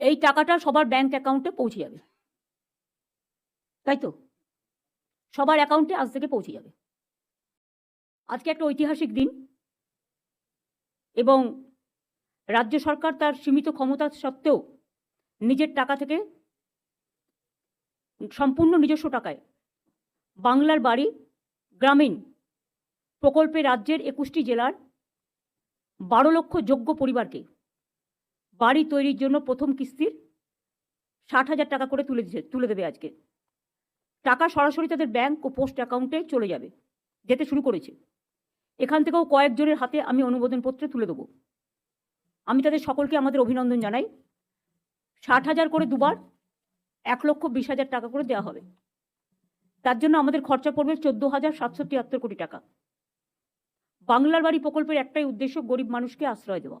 এই টাকাটা সবার ব্যাংক অ্যাকাউন্টে পৌঁছে যাবে। তাই তো? সবার অ্যাকাউন্টে আজ থেকে পৌঁছে যাবে। আজকে একটা ঐতিহাসিক দিন এবং রাজ্য সরকার তার সীমিত ক্ষমতা সত্ত্বেও নিজের টাকা থেকে সম্পূর্ণ নিজস্ব টাকায় বাংলার বাড়ি গ্রামীণ প্রকল্পে রাজ্যের একুশটি জেলার বারো লক্ষ যোগ্য পরিবারকে বাড়ি তৈরির জন্য প্রথম কিস্তির ষাট হাজার টাকা করে তুলে দিচ্ছে তুলে দেবে আজকে। টাকা সরাসরি তাদের ব্যাংক ও পোস্ট অ্যাকাউন্টে চলে যাবে, যেতে শুরু করেছে। এখান থেকেও কয়েকজনের হাতে আমি অনুমোদনপত্র তুলে দেবো। আমি তাদের সকলকে আমাদের অভিনন্দন জানাই। ষাট হাজার করে দুবার এক লক্ষ বিশ হাজার টাকা করে দেওয়া হবে। তার জন্য আমাদের খরচা পড়বে চোদ্দ হাজার সাতশো তিয়াত্তর কোটি টাকা। বাংলার বাড়ি প্রকল্পের একটাই উদ্দেশ্য গরিব মানুষকে আশ্রয় দেওয়া।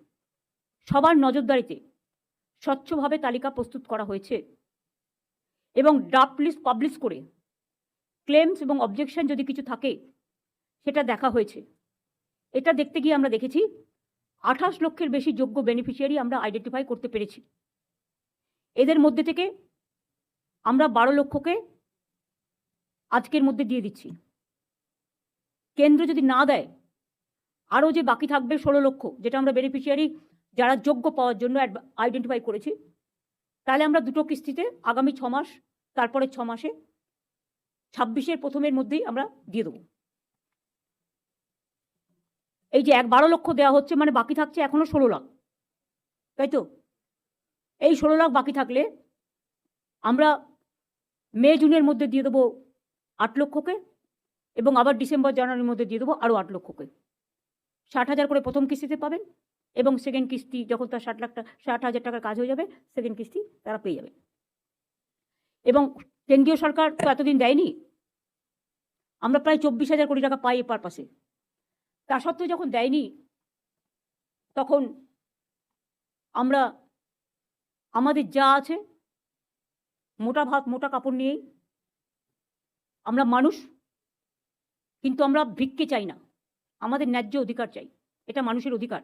সবার নজরদারিতে স্বচ্ছভাবে তালিকা প্রস্তুত করা হয়েছে এবং ড্রাফট লিস্ট পাবলিশ করে ক্লেমস এবং অবজেকশন যদি কিছু থাকে, সেটা দেখা হয়েছে। এটা দেখতে গিয়ে আমরা দেখেছি আঠাশ লক্ষের বেশি যোগ্য বেনিফিশিয়ারি আমরা আইডেন্টিফাই করতে পেরেছি। এদের মধ্যে থেকে আমরা বারো লক্ষকে আজকের মধ্যে দিয়ে দিচ্ছি। কেন্দ্র যদি না দেয়, আরও যে বাকি থাকবে ষোলো লক্ষ, যেটা আমরা বেনিফিশিয়ারি যারা যোগ্য পাওয়ার জন্য আইডেন্টিফাই করেছি, তাহলে আমরা দুটো কিস্তিতে আগামী ছ মাস, তারপরে ছ মাসে ছাব্বিশের প্রথমের মধ্যেই আমরা দিয়ে দেবো। এই যে এক বারো লক্ষ দেওয়া হচ্ছে মানে বাকি থাকছে এখনও ষোলো লাখ। তাই তো? এই ষোলো লাখ বাকি থাকলে আমরা মে, জুনের মধ্যে দিয়ে দেবো আট লক্ষকে এবং আবার ডিসেম্বর, জানুয়ারির মধ্যে দিয়ে দেবো আরও আট লক্ষকে। ষাট হাজার করে প্রথম কিস্তিতে পাবেন। এবং সেকেন্ড কিস্তি যখন তার ষাট লাখ টাকা ষাট হাজার টাকার কাজ হয়ে যাবে সেকেন্ড কিস্তি তারা পেয়ে যাবে। এবং কেন্দ্রীয় সরকার তো এতদিন দেয়নি। আমরা প্রায় চব্বিশ হাজার কোটি টাকা পাই এ পারপাসে তা সত্ত্বেও যখন দেয়নি, তখন আমরা, আমাদের যা আছে, মোটা ভাত, মোটা কাপড় নিয়েই আমরা মানুষ, কিন্তু আমরা ভিক্ষে চাই না। আমাদের ন্যায্য অধিকার চাই। এটা মানুষের অধিকার।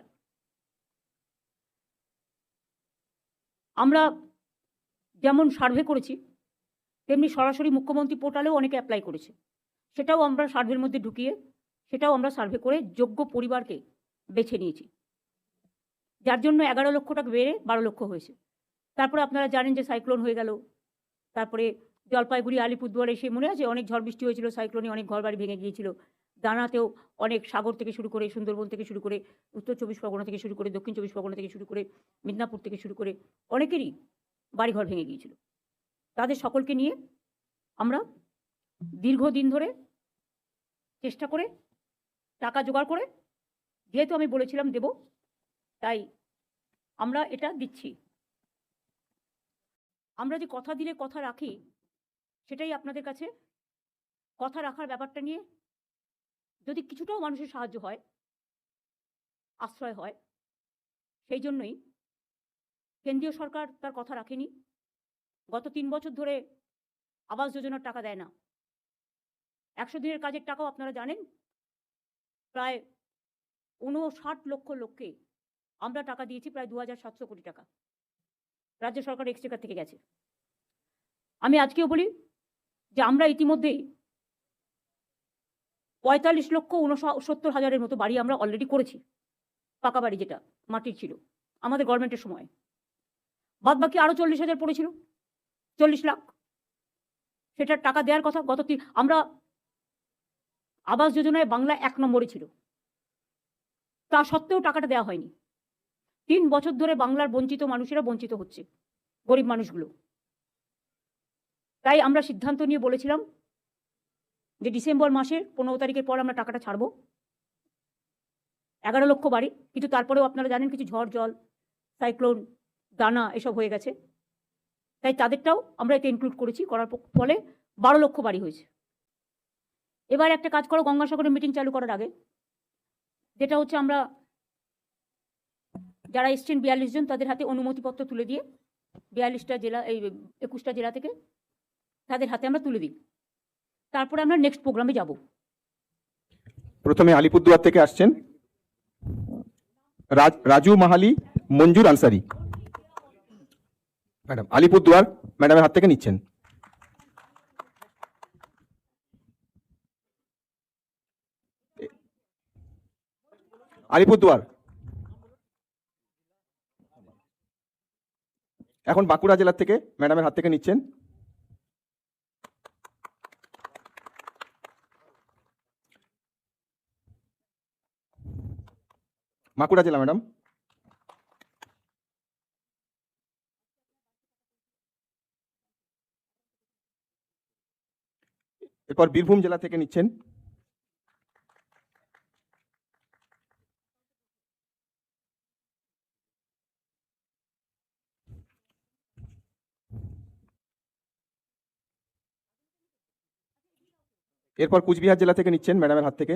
আমরা যেমন সার্ভে করেছি, তেমনি সরাসরি মুখ্যমন্ত্রী পোর্টালেও অনেকে অ্যাপ্লাই করেছে। সেটাও আমরা সার্ভের মধ্যে ঢুকিয়ে, সেটাও আমরা সার্ভে করে যোগ্য পরিবারকে বেছে নিয়েছি। যার জন্য এগারো লক্ষ টাকা বেড়ে বারো লক্ষ হয়েছে। তারপরে আপনারা জানেন যে সাইক্লোন হয়ে গেল। তারপরে জলপাইগুড়ি, আলিপুরদুয়ারে সে মনে আছে? অনেক ঝড় বৃষ্টি হয়েছিল সাইক্লোনে অনেক ঘরবাড়ি ভেঙে গিয়েছিল। দানাতেও অনেক সাগর থেকে শুরু করে সুন্দরবন থেকে শুরু করে উত্তর চব্বিশ পরগনা থেকে শুরু করে দক্ষিণ চব্বিশ পরগনা থেকে শুরু করে মিদনাপুর থেকে শুরু করে অনেকেরই বাড়িঘর ভেঙে গিয়েছিল। তাদের সকলকে নিয়ে আমরা দীর্ঘদিন ধরে চেষ্টা করে, টাকা জোগাড় করে, যেহেতু আমি বলেছিলাম দেব, তাই আমরা এটা দিচ্ছি। আমরা যে কথা দিলে কথা রাখি, সেটাই আপনাদের কাছে কথা রাখার ব্যাপারটা নিয়ে যদি কিছুটাও মানুষের সাহায্য হয়, আশ্রয় হয়, সেই জন্যই কেন্দ্রীয় সরকার তার কথা রাখেনি। গত তিন বছর ধরে আবাস যোজনার টাকা দেয় না। একশো দিনের কাজের টাকাও আপনারা জানেন, প্রায় উনষাট লক্ষ লোককে আমরা টাকা দিয়েছি, প্রায় দু হাজার সাতশো কোটি টাকা। রাজ্য সরকার এক্সচেকার থেকে গেছে। আমি আজকেও বলি যে আমরা ইতিমধ্যেই পঁয়তাল্লিশ লক্ষ উনসত্তর হাজারের মতো বাড়ি আমরা অলরেডি করেছি। পাকা বাড়ি যেটা, মাটির ছিল, আমাদের গভর্নমেন্টের সময়। বাদ বাকি আরও চল্লিশ হাজার পড়েছিল, চল্লিশ লাখ। সেটার টাকা দেওয়ার কথা গত আমরা আবাস যোজনায় বাংলা এক নম্বরে ছিল। তা সত্ত্বেও টাকাটা দেওয়া হয়নি। তিন বছর ধরে বাংলার বঞ্চিত মানুষেরা বঞ্চিত হচ্ছে, গরিব মানুষগুলো। তাই আমরা সিদ্ধান্ত নিয়ে বলেছিলাম যে ডিসেম্বর মাসের পনেরো তারিখের পর আমরা টাকাটা ছাড়বো। এগারো লক্ষ বাড়ি, কিন্তু তারপরেও আপনারা জানেন কিছু ঝড়, জল, সাইক্লোন, দানা এসব হয়ে গেছে। তাই তাদেরটাও আমরা এতে ইনক্লুড করেছি, করার ফলে বারো লক্ষ বাড়ি হয়েছে। এবার একটা কাজ করো গঙ্গাসাগরের মিটিং চালু করার আগে। যেটা হচ্ছে আমরা যারা এসছেন বিয়াল্লিশ জন, তাদের হাতে অনুমতিপত্র তুলে দিয়ে বিয়াল্লিশটা জেলা, এই একুশটা জেলা থেকে তাদের হাতে আমরা তুলে দিই। তারপরে আমরা নেক্সট প্রোগ্রামে যাব। প্রথমে আলিপুরদুয়ার থেকে আসছেন রাজ- মাহালি, মঞ্জুর আনসারি। ম্যাডাম, আলিপুরদুয়ার ম্যাডামের হাত থেকে নিচ্ছেন। আলিপুরদুয়ার। এখন বাঁকুড়া জেলার থেকে ম্যাডামের হাত থেকে নিচ্ছেন। বাঁকুড়া জেলা, ম্যাডাম। এরপর বীরভূম জেলা থেকে নিচ্ছেন। এরপর কুচবিহার জেলা থেকে নিচ্ছেন ম্যাডামের হাত থেকে।